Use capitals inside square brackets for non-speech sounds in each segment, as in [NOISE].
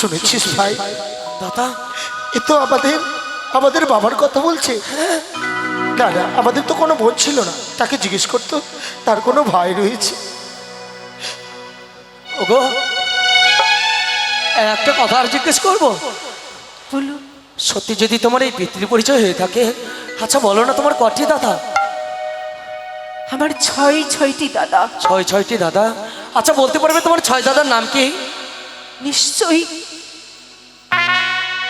শুনেছিস ভাই? দাদা? এ তো আমাদের আমাদের বাবার কথা বলছে। না না আমাদের তো কোনো বোন ছিল না। তাকে জিজ্ঞেস করতো তার কোনো ভাই রয়েছে। ওগো একটা কথা আর জিজ্ঞেস করব? বলুন। সত্যি যদি তোমার এই পিতৃ পরিচয় হয়ে থাকে আচ্ছা বলো না তোমার কটি দাদা? আমার ছয় ছয়টি দাদা। ছয় ছয়টি দাদা? আচ্ছা বলতে পারবে তোমার ছয় দাদার নাম কি? নিশ্চয়ই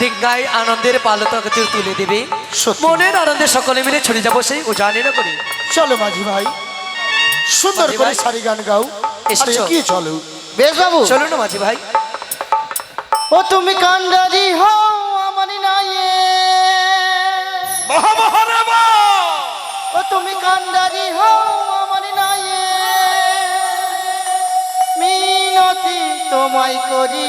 ডিঙ্গায় আনন্দের পালতকে তুলে দেবে। মনের আনন্দে সকলে মিলে ছড়ে যাব সেই ও জানি না করি চলো মাঝি ভাই সুন্দর করে ভাই। সারি গান গাও। এসেছ? কি চলো। বেশ বাবু। চলো না মাঝি ভাই। ও তুমি কান্ডারি হও আমার নাইয়ে ও তুমি কান্ডারি হও আমার নাইয়ে মিনতি তোমায় করি।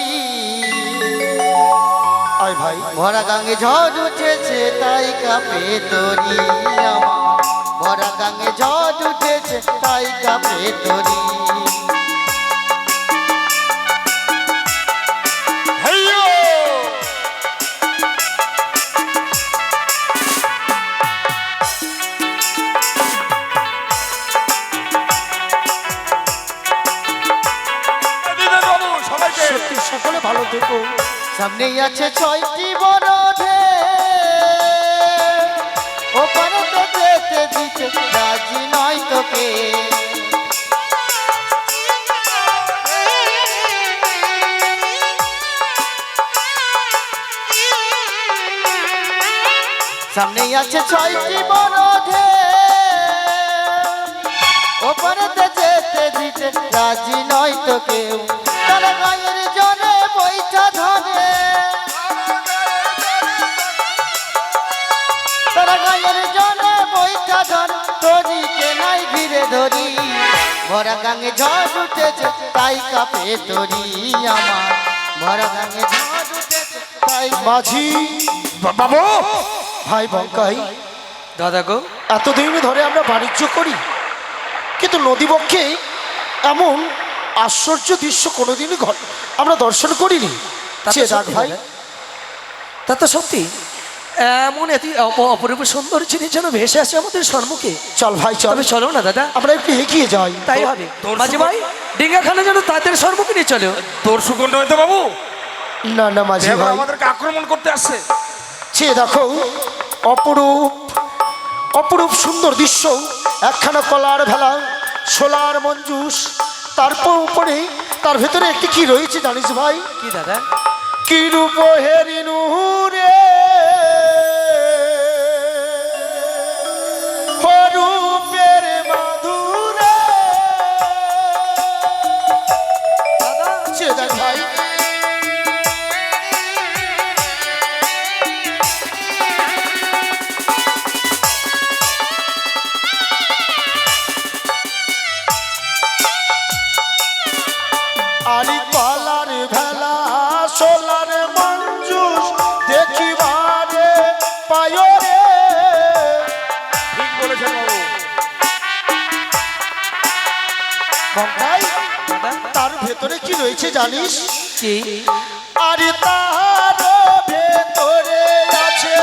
আয় ভাই। ভরা গাঙে ঝড় উঠেছে, তাই কাপে তরি ভরা গাঙে ঝড় উঠেছে, তাই কাপে তরি সামনেই আছে ছয়টি বড় নয় তোকে। আছে ছয়টি বড় ওপারে যেতে দিতে রাজি নয় তো কেউ ভরা গাঙে ঝড় উঠেছে তাই কাপে তরি আমার। ভরা গাঙে ঝড় উঠেছে তাই মাঝি বাবু! ভাই বঙ্কাই দাদা গো। এতদিন ধরে আমরা বাণিজ্য করি কিন্তু নদীবক্ষে এমন আশ্চর্য দৃশ্য কোনোদিনই ঘট আমরা দর্শন করিনি। সে দেখ ভাই। দাদা। তা তো সত্যি। এমন এত অপ- অপরূপ সুন্দর জিনিস যেন ভেসে আসে আমাদের সম্মুখে। চল ভাই চল। তবে চলো না দাদা। আমরা একটু এগিয়ে যাই। তাই হবে। মাঝি ভাই ডিঙ্গাখানা যেন তাদের সম্মুখে নিয়ে চলো। তোর সুগন্ধ হয়তো বাবু। না না মাঝি এবার ভাই। আমাদেরকে আক্রমণ করতে আসছে। সে দেখো অপরূপ অপরূপ সুন্দর দৃশ্য। একখানা কলার ভেলা সোলার মঞ্জুস তারপর উপরে তার ভেতরে একটি কি রয়েছে জানিস ভাই? কি দাদা? কি রূপ হেরিনু? বঙ্কাই তার ভেতরে কি রয়েছে জানিস? কি? আরে তার ভেতরে আছে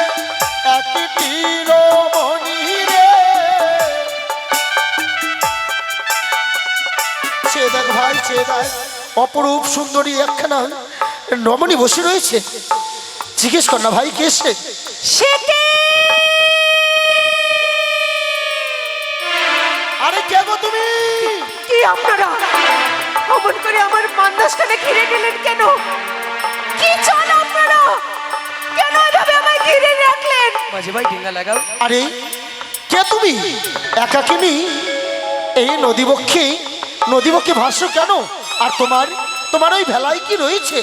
একটি রমণী রে। সে দেখ ভাই সে দেখ। অপরূপ সুন্দরী একখানা রমণী বসে রয়েছে। জিজ্ঞেস কর না ভাই কে সে? সেকে আরে কে গো তুমি? আপনারা? অমন করে আমার মান্দাসখানে ঘিরে নিলেন কেন? কি চান আপনারা? কেন এভাবে আমায় ঘিরে রাখলেন? মাঝি ভাই ডিঙ্গা লাগাও। আরে কে তুমি? একাকিনী এই নদীবক্ষে নদীবক্ষে ভাষ্য কেন? আর তোমার তোমার ওই ভেলায় কি রয়েছে?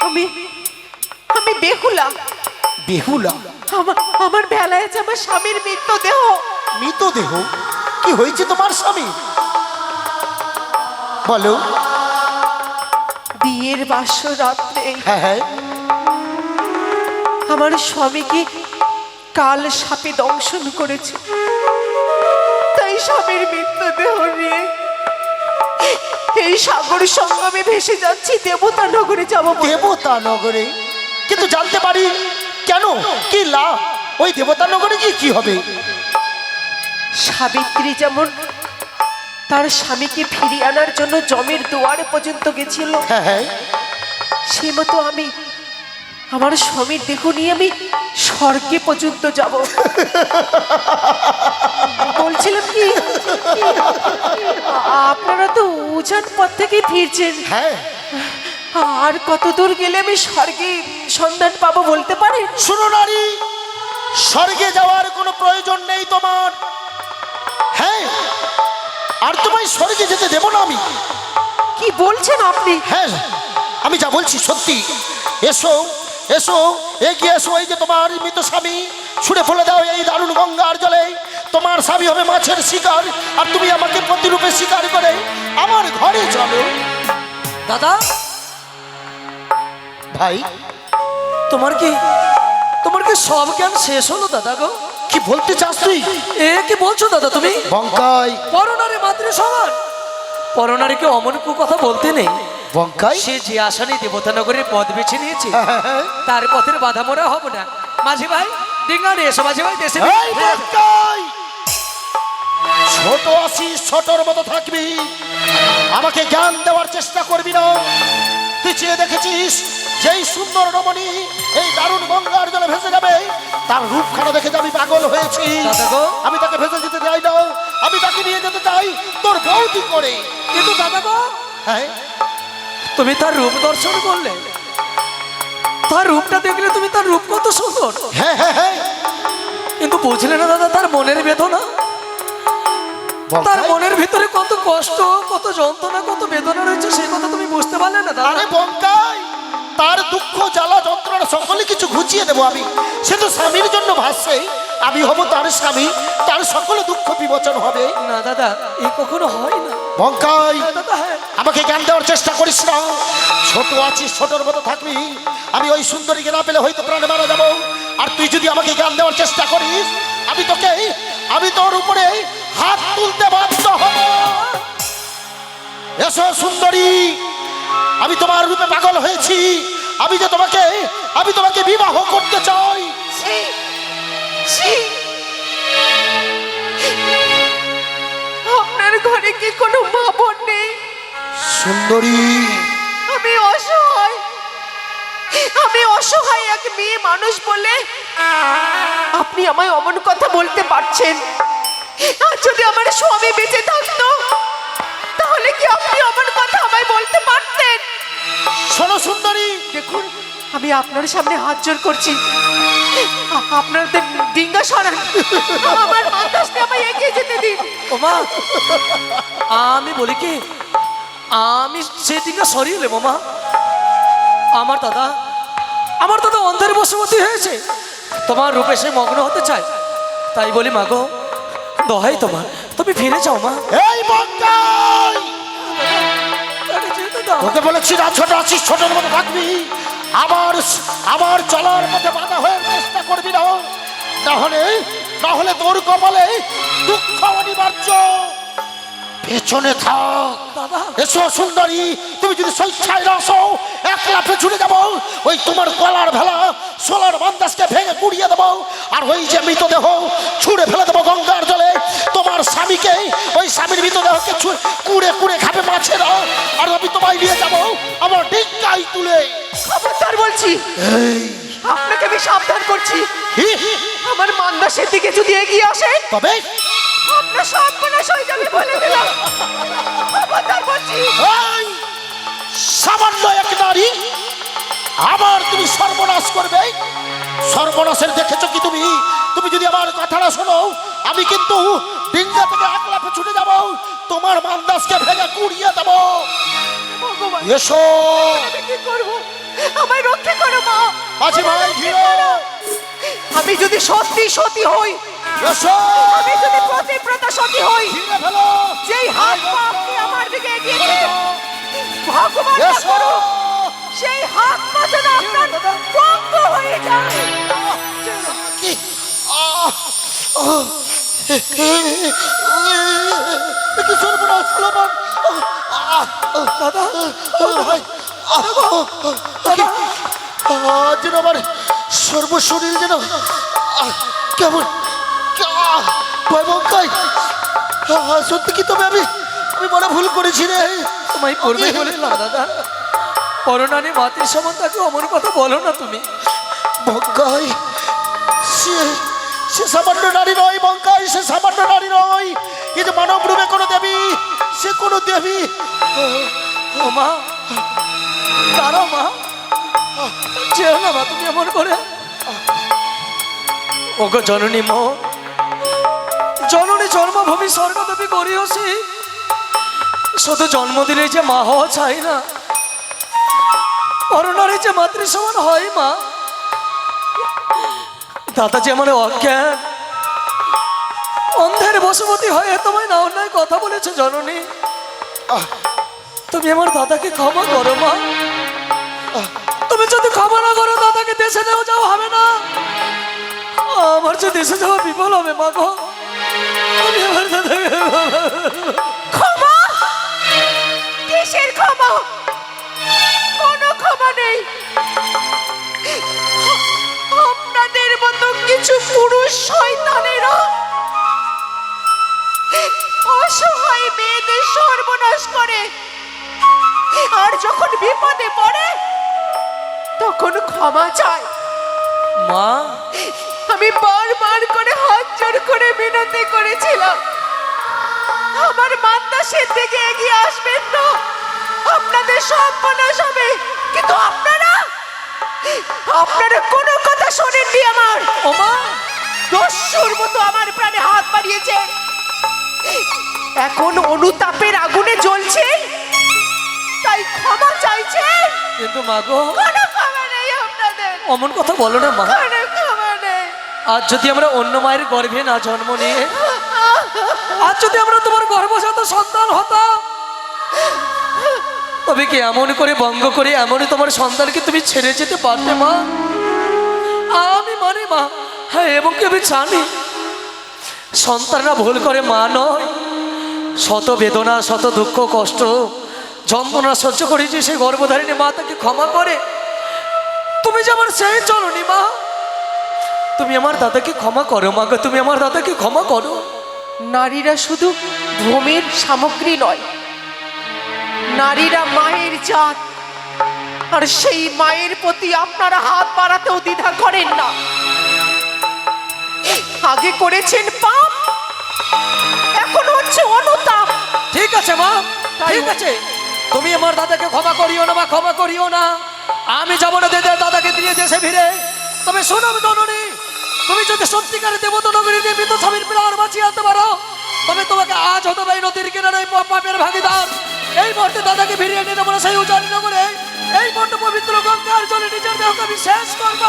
আমি আমি বেহুলা। বেহুলা? আমার বেলায় আছে আমার স্বামীর মৃতদেহ। মৃতদেহ? কি হয়েছে তোমার স্বামী বলো। বিয়ের বাসর রাত্রে হ্যাঁ হ্যাঁ। আমার স্বামীকে কাল সাপে দংশন করেছে। তাই স্বামীর মৃতদেহ নিয়ে এই সাগর সঙ্গমে ভেসে যাচ্ছি দেবতা নগরে যাব দেবতা নগরে কিন্তু জানতে পারি কেন? কি লাভ? ওই দেবতা নগরে গিয়ে কি হবে? সাবিত্রী যেমন তার স্বামীকে ফিরিয়ে আনার জন্য জমির দুয়ারে পর্যন্ত গেছিল। হ্যাঁ হ্যাঁ। সে মতো আমি আমার স্বামীর দেহ নিয়ে আমি স্বর্গে পর্যন্ত যাব। বলছিলাম কি আপনারা তো উজান পথ থেকে ফিরছেন। হ্যাঁ। আর কত দূর গেলে আমি স্বর্গে সন্ধান পাবো বলতে পারেন? শুনো নারী স্বর্গে যাওয়ার কোনো প্রয়োজন নেই তোমার। হ্যাঁ। আর তোমায় স্বর্গে যেতে দেব না আমি। কি বলছেন আপনি? হ্যাঁ আমি যা বলছি সত্যি। এসো এসো এগিয়ে এসো এই যে তোমার মৃত স্বামী। ছুঁড়ে ফেলে দাও এই দারুণ গঙ্গার জলে। তোমার স্বামী হবে মাছের শিকার আর তুমি আমাকে প্রতিরূপে শিকার করে আমার ঘরে চলো। দাদা? ভাই? তোমার কি তোমার কি সব জ্ঞান শেষ হলো দাদা গো? কি বলতে চাস তুই? এ কি বলছো দাদা তুমি? বঙ্কাই। পরনারী মাতৃ সমান। পরনারীকে অমন কু কথা বলতে নেই। বঙ্কাই? সে যে আসনে দেবতানগরের পদ বেছে নিয়েছে হ্যাঁ, হ্যাঁ, হ্যাঁ। তার পথের বাধা মোরা হব না। মাঝি ভাই ডিঙ্গা নিয়ে এসো মাঝি ভাই দেশে এই বঙ্কাই! ছোট আছিস ছোটর মতো থাকবি। আমাকে জ্ঞান দেওয়ার চেষ্টা করবি না। তুই চেয়ে দেখেছিস যেই সুন্দর রমণী এই দারুণ গঙ্গার জলে ভেসে যাবে তার রূপখানা দেখে আমি পাগল হয়েছি। গো। আমি তাকে ভেসে যেতে চাই না আমি তাকে নিয়ে যেতে চাই। তোর বৌদি করে? কিন্তু দাদা গো। হ্যাঁ তুমি তার রূপ দর্শন করলে। তার রূপটা দেখলে তুমি তার রূপ কত সুন্দর। হ্যাঁ হ্যাঁ হ্যাঁ। কিন্তু বুঝলে না দাদা তার মনের বেদনা? তার মনের ভিতরে কত কষ্ট কত যন্ত্রণা কত বেদনা রয়েছে সেই কথা তুমি বুঝতে পারলে না দাদা? আরে বঙ্কাই তার দুঃখ জ্বালা যন্ত্রণা সকলে কিছু ঘুচিয়ে দেবো আমি। সে তো স্বামীর জন্য ভাসছে। আমি হব তার স্বামী তার সকল দুঃখ বিমোচন হবে। না দাদা এই কখনো হয় না। বঙ্কাই হ্যাঁ। আমাকে জ্ঞান দেওয়ার চেষ্টা করিস না। ছোট আছিস ছোটর মতো থাকবি। আমি ওই সুন্দরীকে না পেলে হয়তো প্রাণে মারা যাব। আর তুই যদি আমাকে জ্ঞান দেওয়ার চেষ্টা করিস আমি তোকে আমি তোর উপরে হাত তুলতে বাধ্য হব। এসো সুন্দরী আমি তোমার রূপে পাগল হয়েছি। আমি যে তোমাকে আমি তোমাকে বিবাহ করতে চাই। আপনার ঘরে কি কোনো মা বোন নেই? সুন্দরী। আমি অসহায়। আমি অসহায় এক মেয়ে মানুষ বলে আপনি আমায় অমন কথা বলতে পারছেন। আর যদি আমার স্বামী বেঁচে থাকতো সুন্দরী দেখুন আমি আপনার সামনে হাত জোর করছি। আপনাদের ডিঙ্গা সরান। আমার আমায় এগিয়ে যেতে দিন। ও মা আমি বলি কি আমি সেদিকে সরিয়ে নেব মা। আমার দাদা আমার দাদা অন্ধের বসুমতি হয়েছে। তোমার রূপে সে মগ্ন হতে চায়। তাই বলি মাগো দহাই তোমার। তুমি ফিরে যাও মা। এই বঙ্কাই তাকে বলেছি না ছোট আছিস ছোটর মতো থাকবি। আমার আমার চলার পথে বাধা হয়ে চেষ্টা করবি না। না হলে না হলে তোর কপালে দুঃখ অনিবার্য। পেছনে থাক। এসো সুন্দরী তুমি যদি স্বেচ্ছায় আসো একলা পেছনে যাব। ওই তোমার কলার ভেলা সোলার বান্দাসকে ভেঙে কুড়িয়ে দেবো। আর ওই যে মৃতদেহ ছুঁড়ে ফেলে দেবো গঙ্গার জলে। তোমার স্বামীকে ওই স্বামীর মৃতদেহকে ছু- কুড়ে কুড়ে খাবে মাছেরা আর আমি তোমায় নিয়ে যাব আমার ডিঙ্গাই তুলে। খবরদার বলছি আপনাকে আমি সাবধান করছি। আমার মান্দাসের দিকে যদি এগিয়ে আসে তবে? আপনার সর্বনাশ হয়ে যাবে বলে দিলাম। খবরদার বলছি। সামান্য এক নারী আবার তুমি সর্বনাশ করবে? সর্বনাশের দেখেছ কি তুমি? তুমি যদি আমার কথাটা শোনো আমি কিন্তু ডিঙ্গা থেকে এক লাফে ছুটে যাব। তোমার মান্দাসকে ভেঙে কুড়িয়ে দেবো। এসো। আমি কি করব? আমায় রক্ষা করো মা। ভাই ঘিরো আমি যদি সত্যি সতী হই এসো। আমি যদি প্রতিব্রতা সতী হই ঘিরে ফেলো। যেই হাত পা আপনি আমার দিকে এগিয়েছেন ভগবান সেই হাত পা যেন আপনার বন্ধ হয়ে যায়। কি? আহ। কি সর্বনাশ হলো আমার? দাদা ভাই? আহ, যেন আমার সর্বশরীর যেন কেমন আহ, ভয় বঙ্কাই আহ, সত্যি কি তবে আমি আমি বড় ভুল করেছি রে। তোমায় করবে বলে না দাদা করোনানি মাতৃ সমান তাকে অমন কথা বলো না তুমি। বঙ্কাই সে সে সামান্য নারী নয় বঙ্কাই সে সামান্য নারী নয়। এই যে মানব রূপে কোনো দেবী, সে কোনো দেবী। ও মা, দাঁড়াও মা। চেও না মা, তুমি এমন করে। ওগো জননী মো, জননী জন্মভূমি স্বর্গদেবী করিওছি শুধু জন্ম দিলে যে মা হওয়া চাই না করোনারে যে মাতৃ সমান হয় মা। দাদা যে আমার অজ্ঞান। অন্ধের বসুমতী হয়ে তোমায় না অন্যায় কথা বলেছে জননী। তুমি আমার দাদাকে ক্ষমা করো, মা। তুমি যদি ক্ষমা না করো, দাদাকে দেশে নেওয়া যাওয়া হবে না। আমার যে দেশে যাওয়া বিফল হবে, মা গো। তুমি আমার দাদাকে ক্ষমা? কিসের ক্ষমা? কোনো ক্ষমা নেই। বিপদে পড়ে তখন ক্ষমা চায় মা? আমি বারবার করে হাত জোর করে বিনতি করেছিলাম। আমার মান্দাসের দিকে এগিয়ে আসবেন না। আপনাদের সব সর্বনাশ হবে। কিন্তু আপনারা? আপনারা কোনো কথা শোনেননি আমার। ও মা? দস্যুর মতো আমার প্রাণে হাত বাড়িয়েছে। এখন অনুতাপের আগুনে জ্বলছে। তাই ক্ষমা চাইছেন কিন্তু মা গো কোনো ক্ষমা নেই আপনাদের। অমন কথা বলো না মা। কোনো ক্ষমা নেই। আজ যদি আমরা অন্য মায়ের গর্ভে না জন্ম নিয়ে আজ যদি আমরা তোমার গর্ভজাত সন্তান হতাম তবে কি এমন করে বঙ্গ করে এমনই তোমার সন্তানকে তুমি ছেড়ে যেতে পারতে মা? আমি মানে মা হ্যাঁ এবং কি আমি জানি সন্তানরা ভুল করে মা নয়। শত বেদনা শত দুঃখ কষ্ট যন্ত্রণা সহ্য করেছি সেই গর্ভধারিণী মা তাকে ক্ষমা করে। তুমি যে আমার সেই চলনি মা। তুমি আমার দাদাকে ক্ষমা করো মা তুমি আমার দাদাকে ক্ষমা করো। নারীরা শুধু ভূমির সামগ্রী নয় নারীরা মায়ের জাত। আর সেই মায়ের প্রতি আপনারা হাত বাড়াতেও দ্বিধা করেন না। আগে করেছেন পাপ এখন হচ্ছে অনুতাপ। ঠিক আছে মা ঠিক আছে। তুমি আমার দাদাকে ক্ষমা করিও না বা ক্ষমা করিও না। আমি যাব না দেদের দাদাকে দিয়ে দেশে ফিরে। তবে শোনো জননী, তুমি যদি সত্যিকারে দেবতা দিয়ে মৃত স্বামীর প্রাণ বাঁচিয়ে আনতে পারো, তবে তোমাকে আজ হতে পারে নদীর কিনারে পাপের ভাগিদার। এই মুহূর্তে দাদাকে ফিরিয়ে নিয়ে না সেই উজানি নগরে। এই মুহূর্তে পবিত্র গঙ্গার জলে নিজের দেহকে আমি শেষ করব।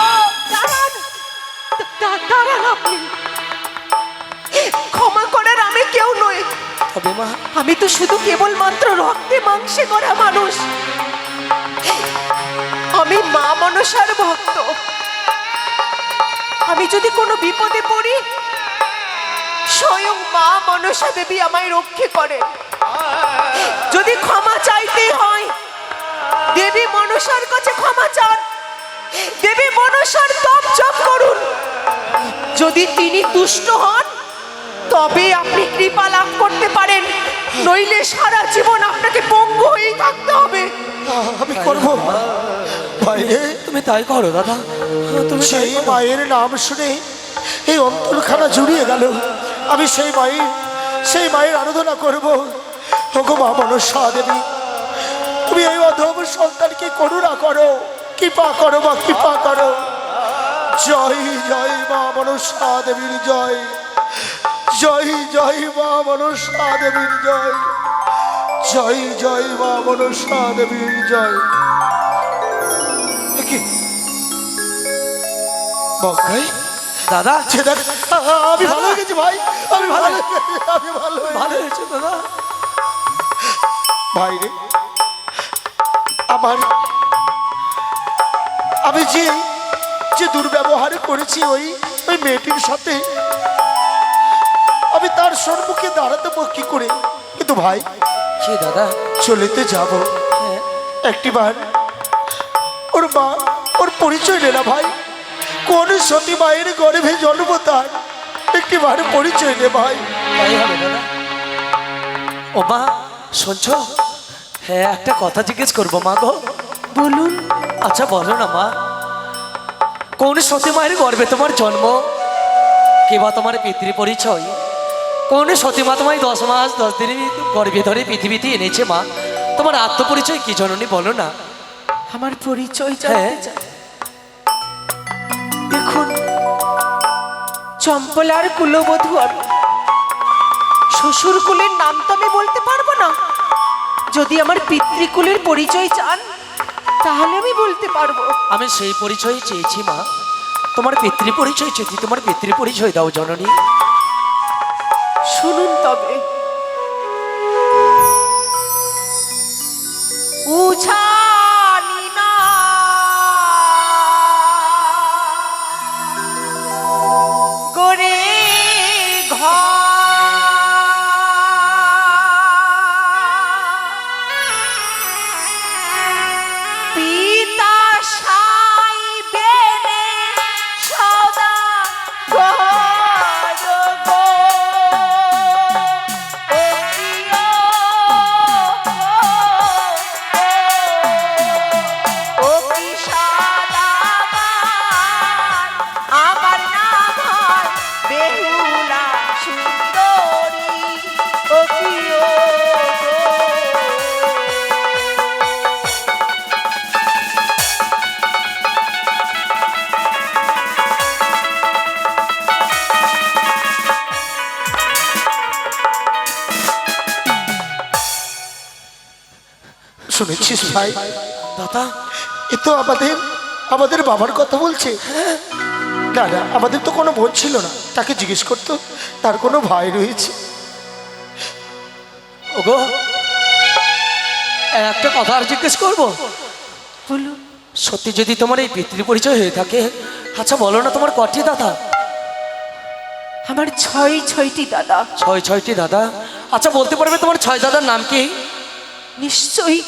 ক্ষমা করার আমি কেউ নই। তবে মা। আমি তো শুধু কেবলমাত্র রক্তে মাংসে করা মানুষ। আমি মা মনসার ভক্ত। আমি যদি কোনো বিপদে পড়ি, স্বয়ং মা মনসা দেবী আমায় রক্ষে করে। যদি ক্ষমা চাইতে হয়, দেবী মনসার কাছে ক্ষমা চান। দেবী মনসার তপ জপ করুন। যদি তিনি তুষ্ট হন তবে আপনি কৃপা লাভ করতে পারেন। নইলে সারা জীবন আপনাকে পঙ্গু হয়েই থাকতে হবে। আমি করব। বাইরে তুমি তাই করো দাদা। তুমি সেই মায়ের নাম শুনে এই অন্তরখানা জুড়িয়ে গেল। আমি সেই মায়ের সেই মায়ের আরাধনা করব। ওগো মা মনসা দেবী তুমি এই অধম সন্তানকে করুণা করো কৃপা করো বা কৃপা করো। জয় জয় মা মনসা দেবীর জয়। জয় জয় মা মনসা দেবীর জয়। জয় জয় মা মনসা দেবীর জয়। বকাই? দাদা? সে দেখ আমি ভালো হয়ে গেছি ভাই আমি ভালো আমি ভালো ভালো হয়েছে দাদা। ভাই রে আমার আমি যে যে দুর্ব্যবহার করেছি ওই ওই মেয়েটির সাথে আমি তার সম্মুখে দাঁড়াতে কি করে? কিন্তু ভাই কি দাদা। চলেতে যাব। হ্যাঁ। একটিবার ওর মা ওর পরিচয় নে না ভাই। কোন সতী মায়ের গর্ভে জন্ম তার? একটিবার পরিচয় নে ভাই। তাই হবে দাদা। ও মা শুনছ? হ্যাঁ একটা কথা জিজ্ঞেস করব মা গো। বলুন। আচ্ছা বলো না মা। কোন সতী মায়ের গর্বে তোমার জন্ম? কিবা তোমার পিতৃ পরিচয়? কোন সতী মা তোমায় দশ মাস দশ দিন গর্ভে ধরে পৃথিবীতে এনেছে মা? তোমার আত্মপরিচয় কি জননী বলো না। আমার পরিচয় হ্যাঁ। চাই। দেখুন চম্পলার কুলবধূ আমি। শ্বশুর কুলের নাম তো আমি বলতে পারব না। যদি আমার পিতৃকুলের পরিচয় চান তাহলে আমি বলতে পারব। আমি সেই পরিচয় চেয়েছি মা। তোমার পিতৃ পরিচয় চেয়েছি তোমার পিতৃ পরিচয় দাও জননী। শুনুন তবে। শুনেছিস ভাই? দাদা এ তো আমাদের আমাদের বাবার কথা বলছে। না না আমাদের তো কোনো বোন ছিল না। তাকে জিজ্ঞেস করতো তার কোনো ভাই রয়েছে। ওগো একটা কথা আর জিজ্ঞেস করব? বলুন। সত্যি যদি তোমার এই পিতৃ পরিচয় হয়ে থাকে আচ্ছা বলো না তোমার কটি দাদা? আমার ছয় ছয়টি দাদা। ছয় ছয়টি দাদা? আচ্ছা বলতে পারবে তোমার ছয় দাদার নাম কি? নিশ্চয়ই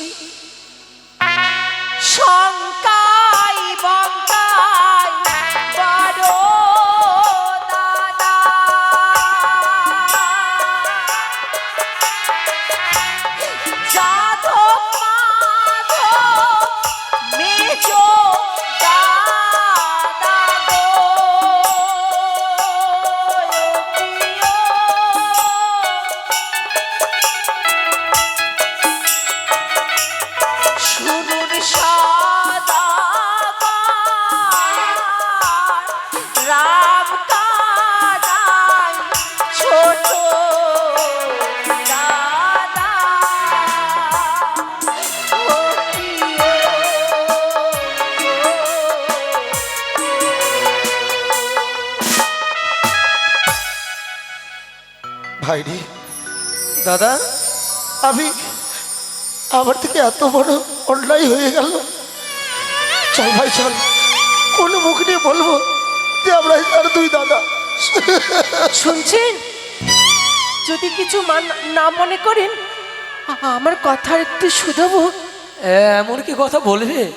শঙ্কাই দাদা। আমি আমার থেকে এত বড় অন্যায় হয়ে গেল। চল ভাই চল। কোন মুখ নিয়ে বলব যে আমরা তার দুই দাদা। শুনছেন? যদি কিছু মান- না মনে করেন আমার কথা একটু শুধবো। এমন কি কথা বলবে?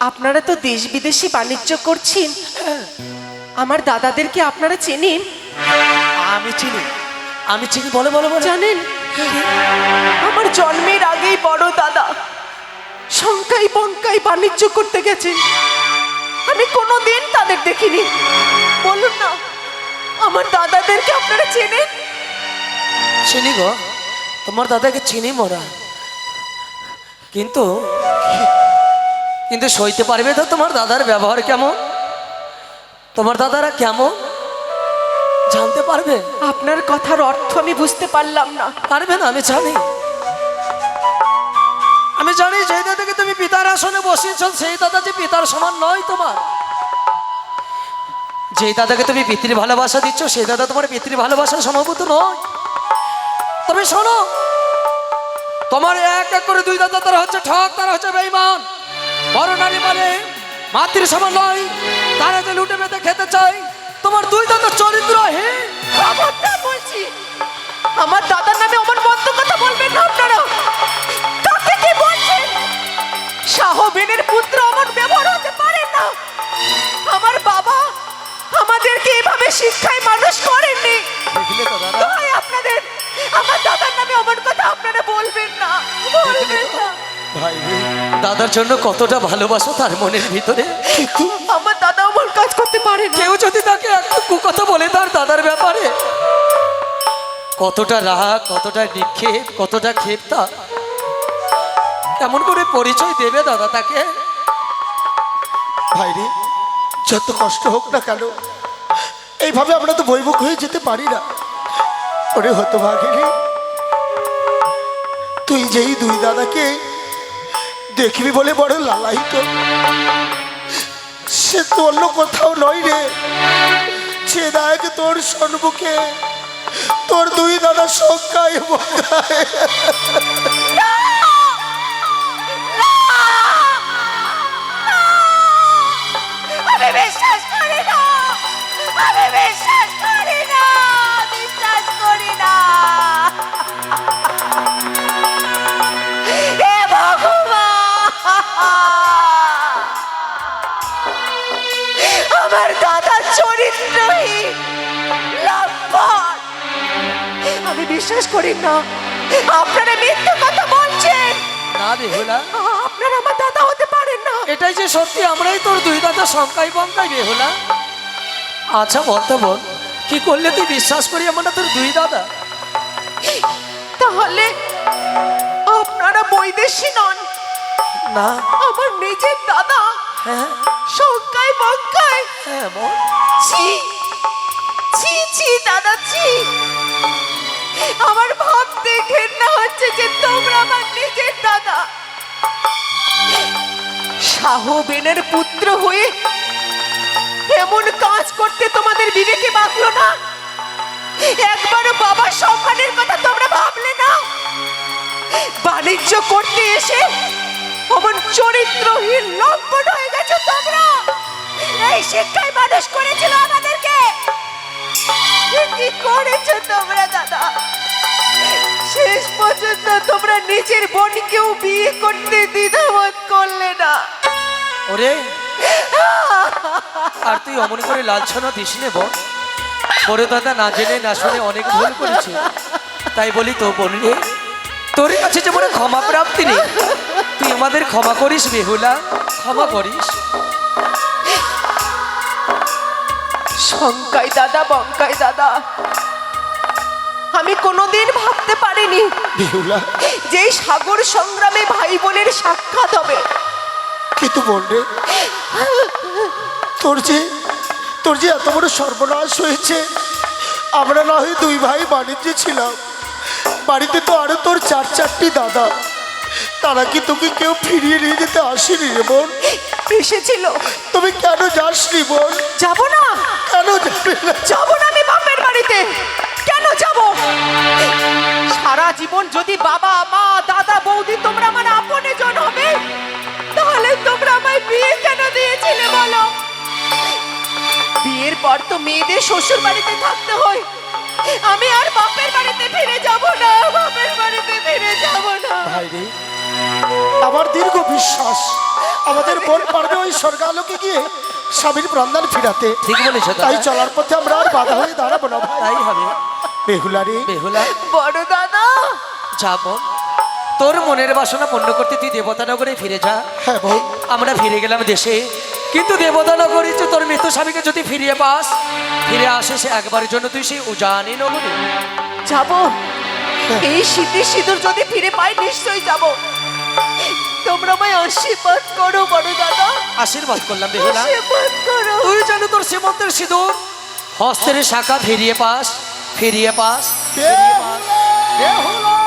আপনারা তো দেশ বিদেশি বাণিজ্য করছেন। আমার দাদাদেরকে আপনারা চেনেন? আমি চিনি। আমি চিনি বলে বলে বলে। জানেন আমার জন্মের আগেই বড় দাদা শঙ্কাই বঙ্কাই বাণিজ্য করতে গেছে। আমি কোনোদিন তাদের দেখিনি। বলুন না, আমার দাদাদেরকে আপনারা চেনেন? চিনি গো, তোমার দাদাকে চিনি মোরা। কিন্তু কিন্তু সইতে পারবে তো তোমার দাদার ব্যবহার কেমন? তোমার দাদারা কেমন? জানতে পারবে? আপনার কথার অর্থ আমি বুঝতে পারলাম না। পারবে না আমি জানি। আমি জানি যে দাদাকে তুমি পিতার আসনে বসিয়েছ সেই দাদা যে পিতার সমান নয় তোমার। যে দাদাকে তুমি পিতৃ ভালোবাসা দিচ্ছ সেই দাদা তোমার পিতৃ ভালোবাসার সম্ভবত নয়। তবে শোনো তোমার এক এক করে দুই দাদা তারা হচ্ছে ঠক তারা হচ্ছে বেইমান বড় নারী মানে মাতৃ সমান নয় তারা যে লুটে মেতে খেতে চাই শাহবেনের পুত্র অমন ব্যবহার হতে পারে না। আমার বাবা আমাদেরকে এভাবে শিক্ষায় মানুষ করেননি। আপনাদের আমার দাদার নামে অমন কথা আপনারা বলবেন না। বলবেন না। ভাই দাদার জন্য কতটা ভালোবাসো তার মনের ভিতরে। আমার দাদা অমন কাজ করতে পারে কেউ যদি তাকে একটু কুকথা বলে তার দাদার ব্যাপারে। কতটা রাগ কতটা নিক্ষেপ কতটা ক্ষেপ তা কেমন করে পরিচয় দেবে দাদা তাকে? ভাই রে যত কষ্ট হোক না কেন, এইভাবে আমরা তো বৈমুখ হয়ে যেতে পারি না। ওরে হতো ভাগিনি তুই যেই দুই দাদাকে দেখবি বলে বড় লালাইত সে তো অন্য কোথাও নয় রে। সে দেখ তোর সম্মুখে তোর দুই দাদা সংখ্যায় আমি বিশ্বাস করি না বিশ্বাস করি না। আমার দাদা চরিত্রহীন আমি বিশ্বাস করি না আপনারা মিথ্যে কথা বলছেন। না বেহুলা আপনারা আমার দাদা হতে পারেন না। এটাই যে সত্যি আমরাই তোর দুই দাদা সংখ্যায় বঙ্কাই বেহুলা আচ্ছা বলতে বল। কি করলে তুই বিশ্বাস করি আমরা তোর দুই দাদা? তাহলে আপনারা বৈদেশী নন। না। আমার নিজের দাদা। হ্যাঁ। সংখ্যায় বঙ্কায় হ্যাঁ বল। ছি ছি ছি দাদা ছি। আমার ভাবতে ঘেন্না হচ্ছে যে তোমরা আমার নিজের দাদা। শাহবেনের পুত্র হয়ে এমন কাজ করতে তোমাদের বিবেকে বাঁকলো না? একবারও বাবার সম্মানের কথা তোমরা ভাবলে না? বাণিজ্য করতে এসে অমন চরিত্রহীন লম্পট হয়ে গেছো তোমরা? এই শিক্ষায় মানুষ করেছিল আমাদেরকে। কি করেছ তোমরা দাদা? শেষ পর্যন্ত তোমরা নিজের বোনকেও বিয়ে করতে দ্বিধাবোধ করলে না। ওরে। [LAUGHS] আর তুই অমন করে লালছনা দিস নে বল। বড় দাদা না জেনে না শুনে অনেক ভুল করেছে। তাই বলি তো বোন রে তোর কাছে যে বড় ক্ষমা প্রাপ্তি নেই তুই আমাদের ক্ষমা করিস বেহুলা ক্ষমা করিস। শঙ্কাই দাদা বঙ্কাই দাদা। আমি কোনোদিন ভাবতে পারিনি বেহুলা যে এই সাগর সংগ্রামে ভাই বোনের সাক্ষাৎ হবে। কিন্তু বোন রে তোর যে তোর যে এত বড় সর্বনাশ হয়েছে আমরা না হয় দুই ভাই বাণিজ্যে ছিলাম। বাড়িতে তো আরও তোর চার চারটি দাদা। তারা কি তোকে কেউ ফিরিয়ে নিয়ে যেতে আসেনি রে বোন? এসেছিল। তুমি কেন যাসনি বোন? যাব না। কেন যাবি না? যাব না আমি বাপের বাড়িতে। কেন যাব? সারা জীবন যদি বাবা মা দাদা বৌদি তোমরা আমার আপনে জন হবে তাহলে তোমরা আমায় বিয়ে কেন দিয়েছিলে বলো? বিয়ের পর তো মেয়েদের শ্বশুর বাড়িতে থাকতে হয়। আমি আর বাপের বাড়িতে ফিরে যাব না বাপের বাড়িতে ফিরে যাব না। ভাই রে আমার দীর্ঘ বিশ্বাস আমাদের বোন পারবে ওই স্বর্গালোকে গিয়ে স্বামীর প্রাণদান ফিরাতে। ঠিক বলেছ তাই চলার পথে আমরা আর বাধা হয়ে দাঁড়াবো না ভাই। তাই হবে। বেহুলা রে। বেহুলা। বড় দাদা। যাব। তোর মনের বাসনা পূর্ণ করতে তুই দেবতানগরে ফিরে যা। হ্যাঁ আমরা ফিরে গেলাম দেশে। কিন্তু দেবতানগরী যে তোর মৃত্যু স্বামীকে যদি ফিরিয়ে পাস ফিরে আসে সে একবারের জন্য তুই সেই উজানি নগরে। যাব। এই শীতের সিঁদুর যদি ফিরে পাই নিশ্চয়ই যাব। তোমরা আমায় আশীর্বাদ করো বড় দাদা। আশীর্বাদ করলাম বেহুলা। আশীর্বাদ করো। তুই জানো তোর সীমন্তের সিঁদুর হস্তের শাখা ফিরিয়ে পাস ফিরিয়ে পাস ফিরিয়ে পাস। বড়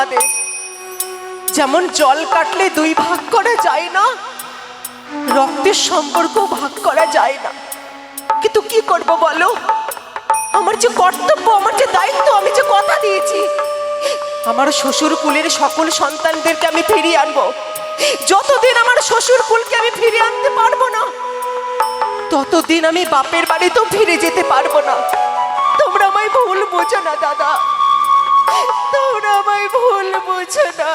আমাদের। যেমন জল কাটলে দুই ভাগ করা যায় না, রক্তের সম্পর্ক ভাগ করা যায় না। কিন্তু কি করব বলো? আমার যে কর্তব্য, আমার যে দায়িত্ব, আমি যে কথা দিয়েছি, আমার শ্বশুর কুলের সকল সন্তানদেরকে আমি ফিরিয়ে আনব। যতদিন আমার শ্বশুর কুলকে আমি ফিরিয়ে আনতে পারব না, ততদিন আমি বাপের বাড়িতেও ফিরে যেতে পারব না। তোমরা আমায় ভুল বোঝো না, দাদা। তোমরা আমায় ভুল বুঝো না।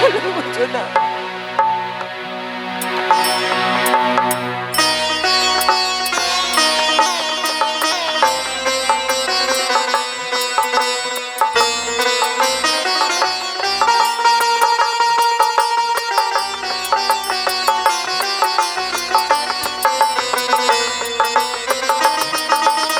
ভুল বুঝো না।